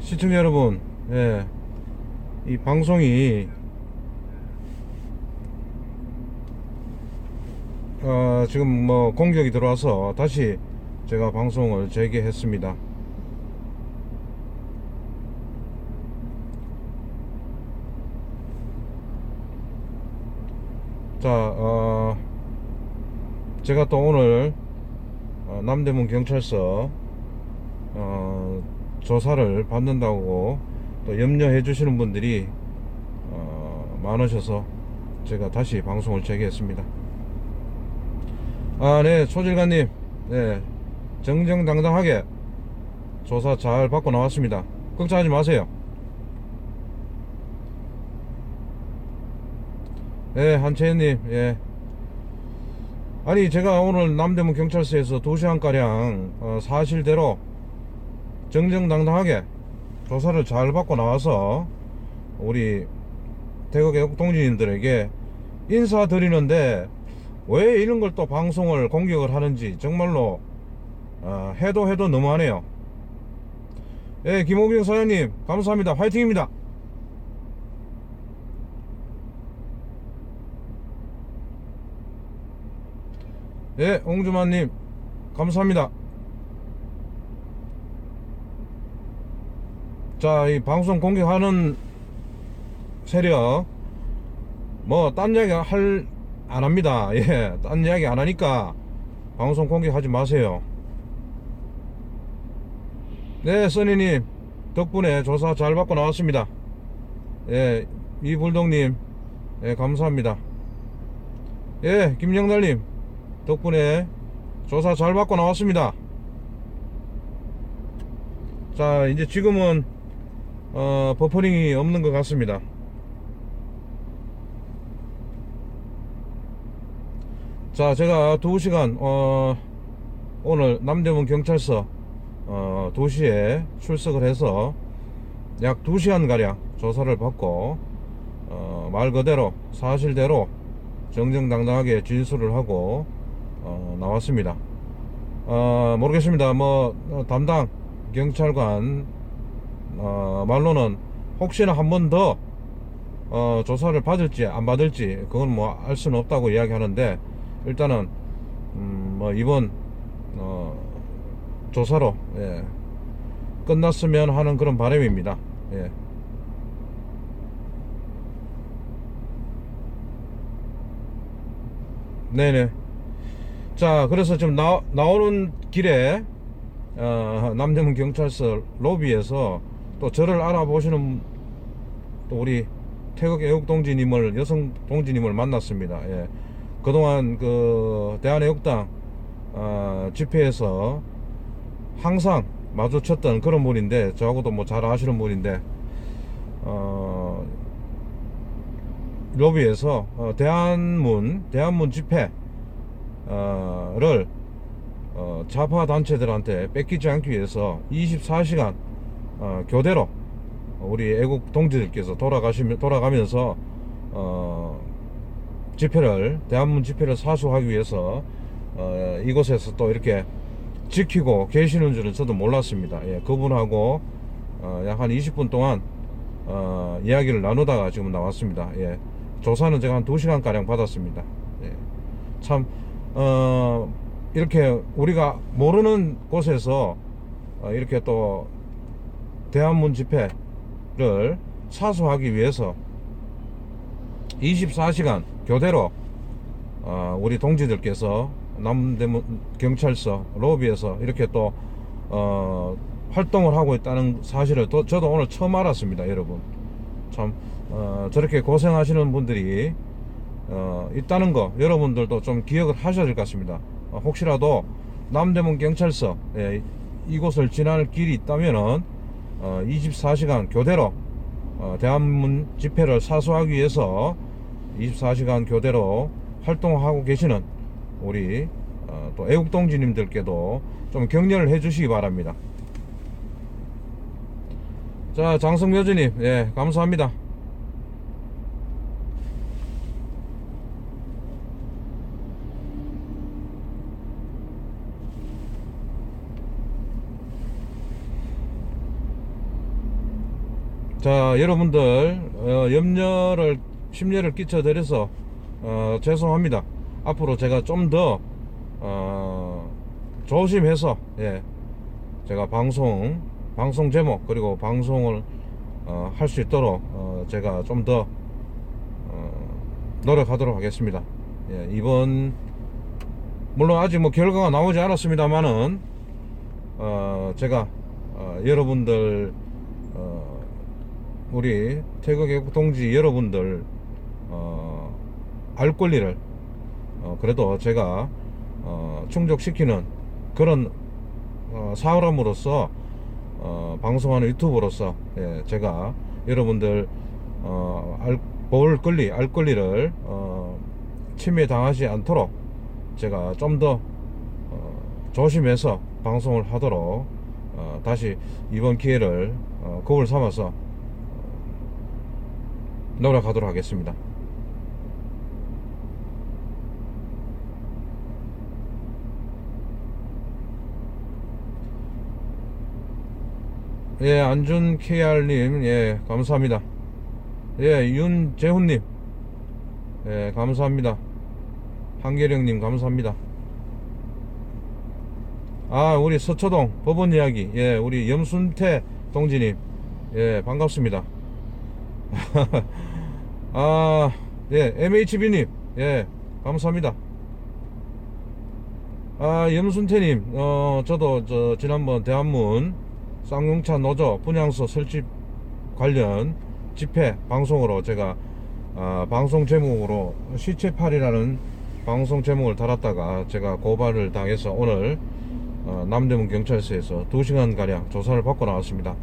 시청자 여러분, 예, 이 방송이 어, 지금 뭐 공격이 들어와서 다시 제가 방송을 재개했습니다. 자, 어, 제가 또 오늘 어, 남대문 경찰서 어, 조사를 받는다고 또 염려해 주시는 분들이 어, 많으셔서 제가 다시 방송을 재개했습니다. 아, 네, 초질관님, 네, 정정당당하게 조사 잘 받고 나왔습니다. 걱정하지 마세요. 네, 한채연님, 예. 아니, 제가 오늘 남대문 경찰서에서 2시간가량 어, 사실대로 정정당당하게 조사를 잘 받고 나와서 우리 애국 동지님들에게 인사드리는데 왜 이런 걸 또 방송을 공격을 하는지 정말로 어, 해도 해도 너무하네요. 예, 김호경 사장님 감사합니다. 화이팅입니다. 예, 옹주만님 감사합니다. 자, 이 방송 공격하는 세력 뭐 딴 이야기 할 안 합니다. 예, 딴 이야기 안 하니까 방송 공격하지 마세요. 네, 써니님 덕분에 조사 잘 받고 나왔습니다. 예, 이불동님 예, 감사합니다. 예, 김영달님 덕분에 조사 잘 받고 나왔습니다. 자, 이제 지금은 어, 버퍼링이 없는 것 같습니다. 자, 제가 2시간, 어, 오늘 남대문 경찰서, 어, 도시에 출석을 해서 약 2시간 가량 조사를 받고, 어, 말 그대로, 사실대로 정정당당하게 진술을 하고, 어, 나왔습니다. 어, 모르겠습니다. 뭐, 어, 담당 경찰관, 어, 말로는 혹시나 한 번 더, 어, 조사를 받을지 안 받을지, 그건 뭐 알 수는 없다고 이야기하는데, 일단은 음, 뭐 이번 어, 조사로 예, 끝났으면 하는 그런 바람입니다. 예. 네네. 자, 그래서 지금 나, 나오는 길에 어, 남대문 경찰서 로비에서 또 저를 알아보시는 또 우리 태극 애국 동지님을 여성 동지님을 만났습니다. 예. 그동안 그 대한애국당 어, 집회에서 항상 마주쳤던 그런 분인데 저하고도 뭐 잘 아시는 분인데 어, 로비에서 어, 대한문 대한문 집회를 어, 좌파 단체들한테 뺏기지 않기 위해서 24시간 어, 교대로 우리 애국 동지들께서 돌아가시면 돌아가면서 어, 집회를 대한문 집회를 사수하기 위해서 어, 이곳에서 또 이렇게 지키고 계시는 줄은 저도 몰랐습니다. 예, 그분하고 어, 약 한 20분 동안 어, 이야기를 나누다가 지금 나왔습니다. 예, 조사는 제가 한 2시간 가량 받았습니다. 예, 참 어, 이렇게 우리가 모르는 곳에서 어, 이렇게 또 대한문 집회를 사수하기 위해서 24시간 교대로 어, 우리 동지들께서 남대문 경찰서 로비에서 이렇게 또 어, 활동을 하고 있다는 사실을 또 저도 오늘 처음 알았습니다, 여러분. 참 어, 저렇게 고생하시는 분들이 어, 있다는 거 여러분들도 좀 기억을 하셔야 될 것 같습니다. 어, 혹시라도 남대문 경찰서 예, 이곳을 지날 길이 있다면은 어, 24시간 교대로 어, 대한문 집회를 사수하기 위해서 24시간 교대로 활동하고 계시는 우리 어, 또 애국동지님들께도 좀 격려를 해주시기 바랍니다. 자 장성묘주님 예 감사합니다. 자 여러분들 어, 염려를 심려를 끼쳐드려서 어, 죄송합니다. 앞으로 제가 좀더 어, 조심해서 예, 제가 방송 방송 제목 그리고 방송을 어, 할 수 있도록 어, 제가 좀더 어, 노력하도록 하겠습니다. 예, 이번 물론 아직 뭐 결과가 나오지 않았습니다만은 어, 제가 어, 여러분들 어, 우리 태극애국 동지 여러분들 어, 알 권리를 어, 그래도 제가 어, 충족시키는 그런 어, 사람으로서 어, 방송하는 유튜버로서 예, 제가 여러분들 어, 알, 볼 권리, 알 권리를 어, 침해 당하지 않도록 제가 좀더 어, 조심해서 방송을 하도록 어, 다시 이번 기회를 어, 겁을 삼아서 어, 노력하도록 하겠습니다. 예, 안준 KR님, 예, 감사합니다. 예, 윤재훈님, 예, 감사합니다. 한계령님, 감사합니다. 아, 우리 서초동 법원 이야기, 예, 우리 염순태 동지님, 예, 반갑습니다. 아, 예, MHB님, 예, 감사합니다. 아, 염순태님, 어, 저도 저 지난번 대한문 쌍용차 노조 분양소 설치 관련 집회 방송으로 제가 아, 방송 제목으로 시체팔이라는 방송 제목을 달았다가 제가 고발을 당해서 오늘 어, 남대문 경찰서에서 2시간 가량 조사를 받고 나왔습니다.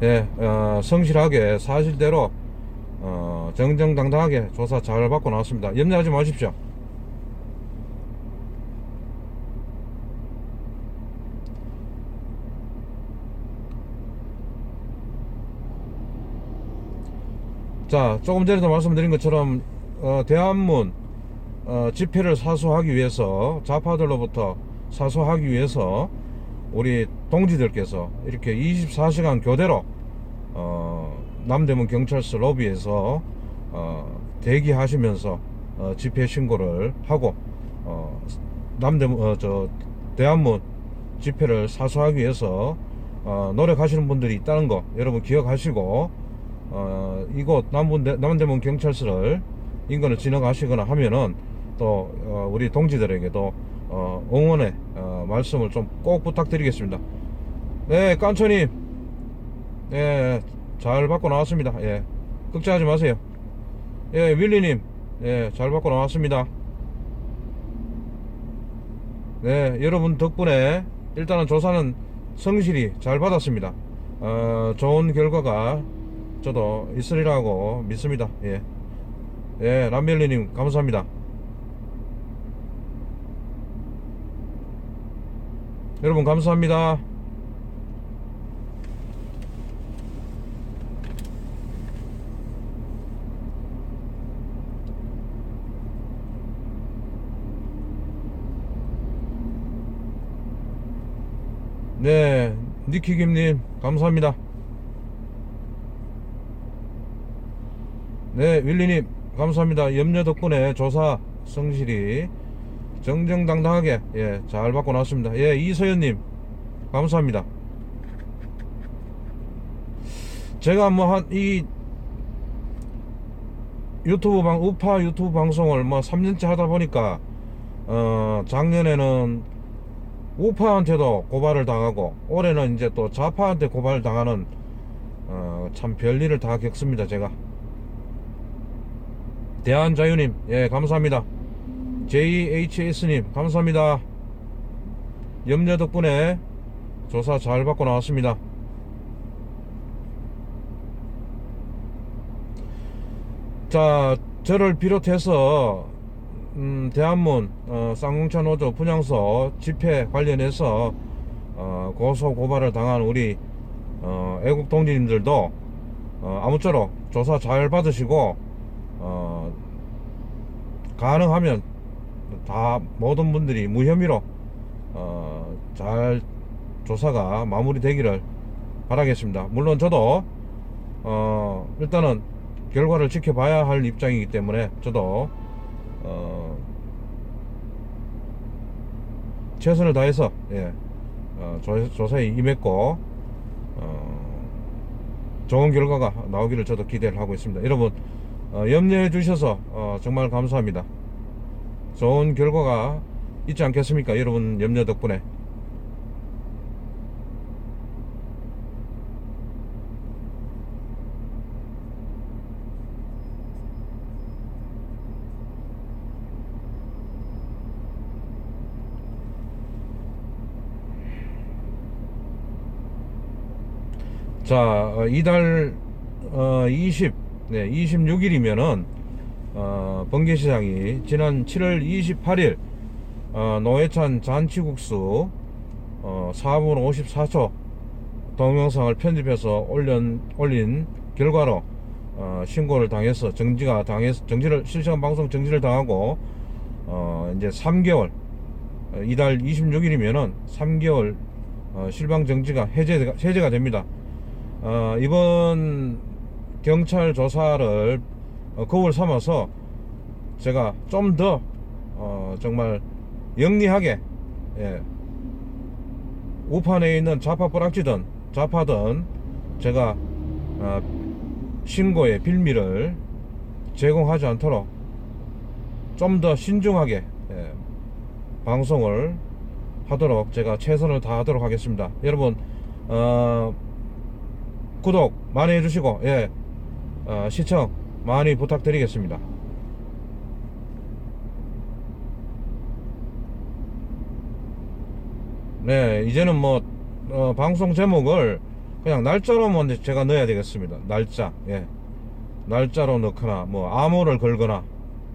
예, 어, 성실하게 사실대로 어, 정정당당하게 조사 잘 받고 나왔습니다. 염려하지 마십시오. 자, 조금 전에도 말씀드린 것처럼 어, 대한문 어, 집회를 사수하기 위해서 좌파들로부터 사수하기 위해서 우리 동지들께서 이렇게 24시간 교대로 어, 남대문 경찰서 로비에서 어, 대기하시면서 어, 집회 신고를 하고 어, 남대문 어, 저 대한문 집회를 사수하기 위해서 어, 노력하시는 분들이 있다는 거 여러분 기억하시고 어, 이곳 남대, 남대문 경찰서를 인근을 지나가시거나 하면은 또 어, 우리 동지들에게도 어, 응원의 어, 말씀을 좀 꼭 부탁드리겠습니다. 네, 깐초님, 예, 잘 받고 나왔습니다. 예, 걱정하지 마세요. 예, 윌리님, 예, 잘 받고 나왔습니다. 네, 여러분 덕분에 일단은 조사는 성실히 잘 받았습니다. 어, 좋은 결과가 저도 있으리라고 믿습니다. 예, 예, 람멜리님 감사합니다. 여러분 감사합니다. 네, 니키김님 감사합니다. 네, 윌리님 감사합니다. 염려 덕분에 조사 성실히 정정당당하게 예, 잘 받고 나왔습니다. 예, 이서연님 감사합니다. 제가 뭐 한 이 유튜브 방 우파 유튜브 방송을 뭐 3년째 하다 보니까 어 작년에는 우파한테도 고발을 당하고 올해는 이제 또 좌파한테 고발을 당하는 어, 참 별일을 다 겪습니다 제가. 대한자유님 예 감사합니다. JHS님 감사합니다. 염려 덕분에 조사 잘 받고 나왔습니다. 자 저를 비롯해서 음, 대한문 어, 쌍용차 노조 분양소 집회 관련해서 어, 고소 고발을 당한 우리 어, 애국 동지님들도 어, 아무쪼록 조사 잘 받으시고 어, 가능하면 다 모든 분들이 무혐의로 어, 잘 조사가 마무리되기를 바라겠습니다. 물론 저도 어, 일단은 결과를 지켜봐야 할 입장이기 때문에 저도 어, 최선을 다해서 예, 어, 조, 조사에 임했고 어, 좋은 결과가 나오기를 저도 기대를 하고 있습니다. 여러분 어, 염려해 주셔서 어, 정말 감사합니다. 좋은 결과가 있지 않겠습니까? 여러분 염려 덕분에 자, 어, 이달 어, 20, 네, 26일이면은 어, 번개시장이 지난 7월 28일 어, 노회찬 잔치국수 어, 4분 54초 동영상을 편집해서 올린, 올린 결과로 어, 신고를 당해서 정지가 당해서 정지를 실시간 방송 정지를 당하고 어, 이제 3개월 어, 이달 26일이면은 3개월 어, 실방 정지가 해제가, 해제가 됩니다. 어, 이번 경찰 조사를 어, 거울 삼아서 제가 좀더 어, 정말 영리하게 예, 우판에 있는 좌파 뿌락지든 좌파든 제가 어, 신고의 빌미를 제공하지 않도록 좀 더 신중하게 예, 방송을 하도록 제가 최선을 다하도록 하겠습니다. 여러분 어, 구독 많이 해주시고 예 어, 시청 많이 부탁드리겠습니다. 네 이제는 뭐 어, 방송 제목을 그냥 날짜로만 제가 넣어야 되겠습니다. 날짜 예 날짜로 넣거나 뭐 암호를 걸거나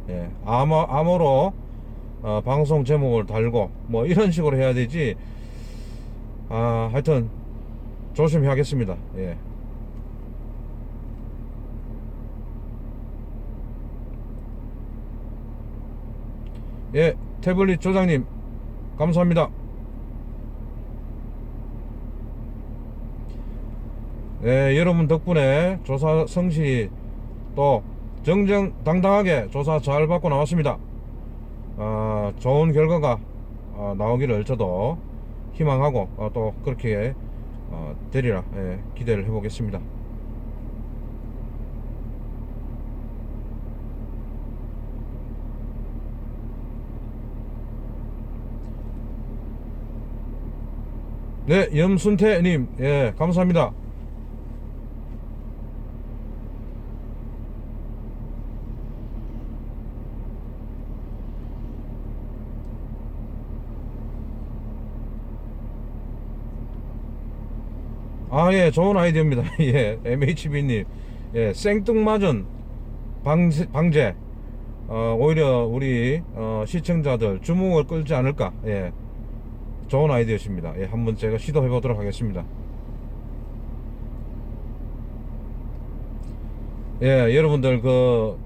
예 암호 암호로 어, 방송 제목을 달고 뭐 이런 식으로 해야 되지 아 하여튼 조심히 하겠습니다. 예. 예, 태블릿 조장님, 감사합니다. 예, 여러분 덕분에 조사 성실히 또 정정당당하게 조사 잘 받고 나왔습니다. 아, 좋은 결과가 아, 나오기를 저도 희망하고 어, 또 그렇게 어, 되리라 예, 기대를 해보겠습니다. 네, 염순태님, 예, 감사합니다. 아, 예, 좋은 아이디어입니다. 예, MHB님. 예, 생뚱맞은 방제, 방제. 어, 오히려 우리, 어, 시청자들 주목을 끌지 않을까. 예, 좋은 아이디어십니다. 예, 한번 제가 시도해 보도록 하겠습니다. 예, 여러분들 그,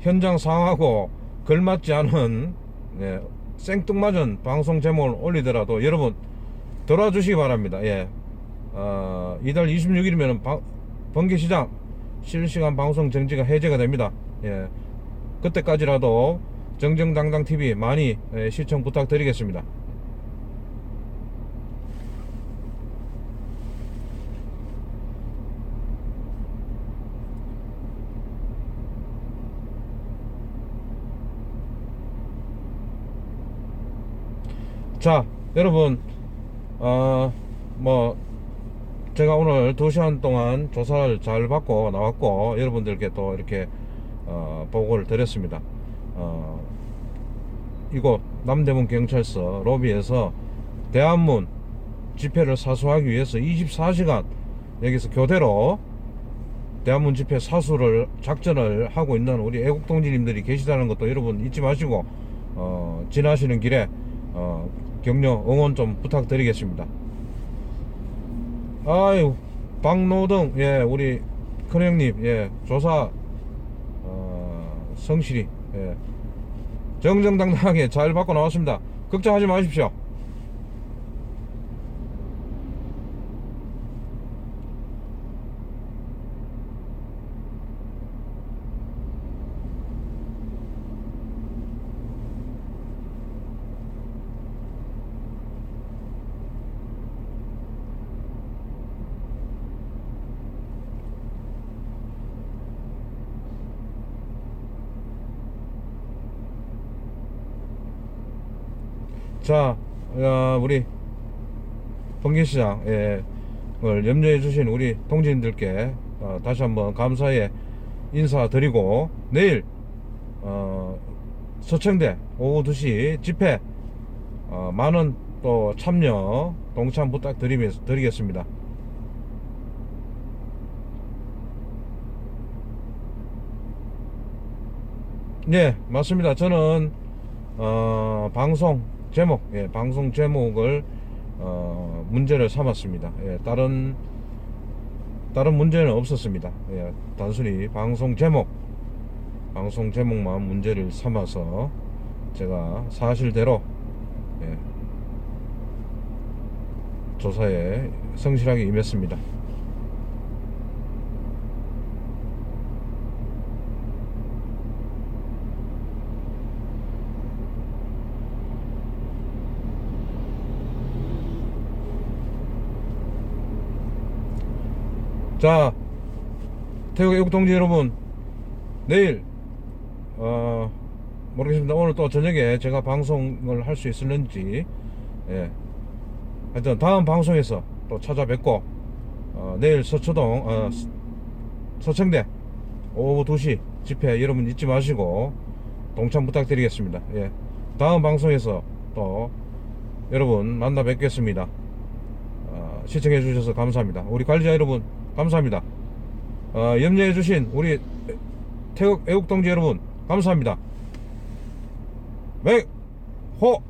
현장 상황하고 걸맞지 않은, 예, 생뚱맞은 방송 제목을 올리더라도 여러분, 들어와 주시기 바랍니다. 예. 어, 이달 26일이면 번개시장 실시간 방송 정지가 해제가 됩니다. 예. 그때까지라도 정정당당 TV 많이 예, 시청 부탁드리겠습니다. 자, 여러분, 어, 뭐, 제가 오늘 2시간 동안 조사를 잘 받고 나왔고 여러분들께 또 이렇게 어, 보고를 드렸습니다. 어, 이곳 남대문 경찰서 로비에서 대한문 집회를 사수하기 위해서 24시간 여기서 교대로 대한문 집회 사수를 작전을 하고 있는 우리 애국동지님들이 계시다는 것도 여러분 잊지 마시고 어, 지나시는 길에 어, 격려 응원 좀 부탁드리겠습니다 아유 박노등 예 우리 큰 형님 예 조사 어, 성실히 예 정정당당하게 잘 받고 나왔습니다. 걱정하지 마십시오. 자, 어, 우리 번개시장 예, 을 염려해 주신 우리 동지님들께 어, 다시 한번 감사의 인사드리고 내일 어, 서청대 오후 2시 집회 어, 많은 또 참여 동참 부탁드리면서 드리겠습니다. 네, 맞습니다. 저는 어, 방송 제목, 예, 방송 제목을 어, 문제를 삼았습니다. 예, 다른 다른 문제는 없었습니다. 예, 단순히 방송 제목, 방송 제목만 문제를 삼아서 제가 사실대로 예, 조사에 성실하게 임했습니다. 자, 태국 애국 동지 여러분, 내일, 어, 모르겠습니다. 오늘 또 저녁에 제가 방송을 할 수 있을는지, 예. 하여튼 다음 방송에서 또 찾아뵙고, 어, 내일 서초동, 어, 서- 서청대 오후 2시 집회 여러분 잊지 마시고, 동참 부탁드리겠습니다. 예. 다음 방송에서 또 여러분 만나 뵙겠습니다. 어, 시청해 주셔서 감사합니다. 우리 관리자 여러분 감사합니다. 어, 염려해 주신 우리 태국 애국 동지 여러분 감사합니다. 맹호